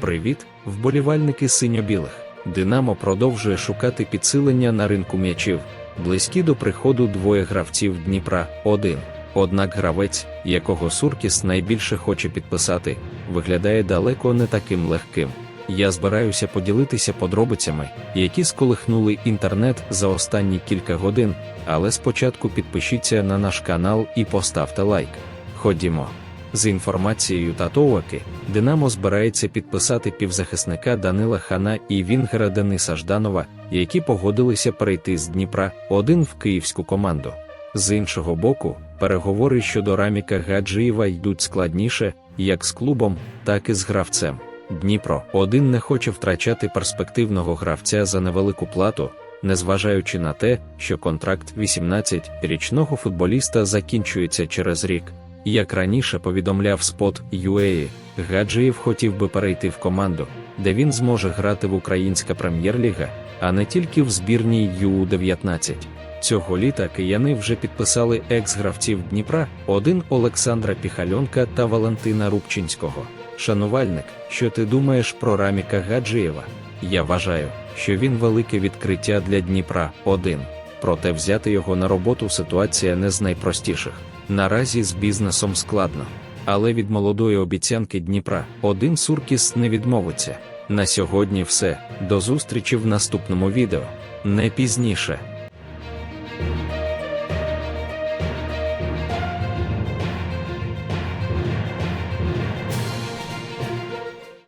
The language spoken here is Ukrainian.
Привіт, вболівальники синьо-білих. Динамо продовжує шукати підсилення на ринку м'ячів. Близькі до приходу двоє гравців Дніпра один. Однак гравець, якого Суркіс найбільше хоче підписати, виглядає далеко не таким легким. Я збираюся поділитися подробицями, які сколихнули інтернет за останні кілька годин, але спочатку підпишіться на наш канал і поставте лайк. Ходімо. З інформацією Татоваки, Динамо збирається підписати півзахисника Данила Хана і Вінгера Дениса Жданова, які погодилися перейти з Дніпра один в київську команду. З іншого боку, переговори щодо Раміка Гаджиєва йдуть складніше, як з клубом, так і з гравцем. Дніпро один не хоче втрачати перспективного гравця за невелику плату, незважаючи на те, що контракт 18-річного футболіста закінчується через рік. Як раніше повідомляв спот UAE, Гаджиєв хотів би перейти в команду, де він зможе грати в українська прем'єр-ліга, а не тільки в збірній ЮУ-19. Цього літа кияни вже підписали екс-гравців Дніпра, один Олександра Піхальонка та Валентина Рубчинського. Шанувальник, що ти думаєш про Раміка Гаджиєва? Я вважаю, що він велике відкриття для Дніпра один. Проте взяти його на роботу ситуація не з найпростіших. Наразі з бізнесом складно, але від молодої обіцянки Дніпра один Суркіс не відмовиться. На сьогодні все. До зустрічі в наступному відео. Не пізніше.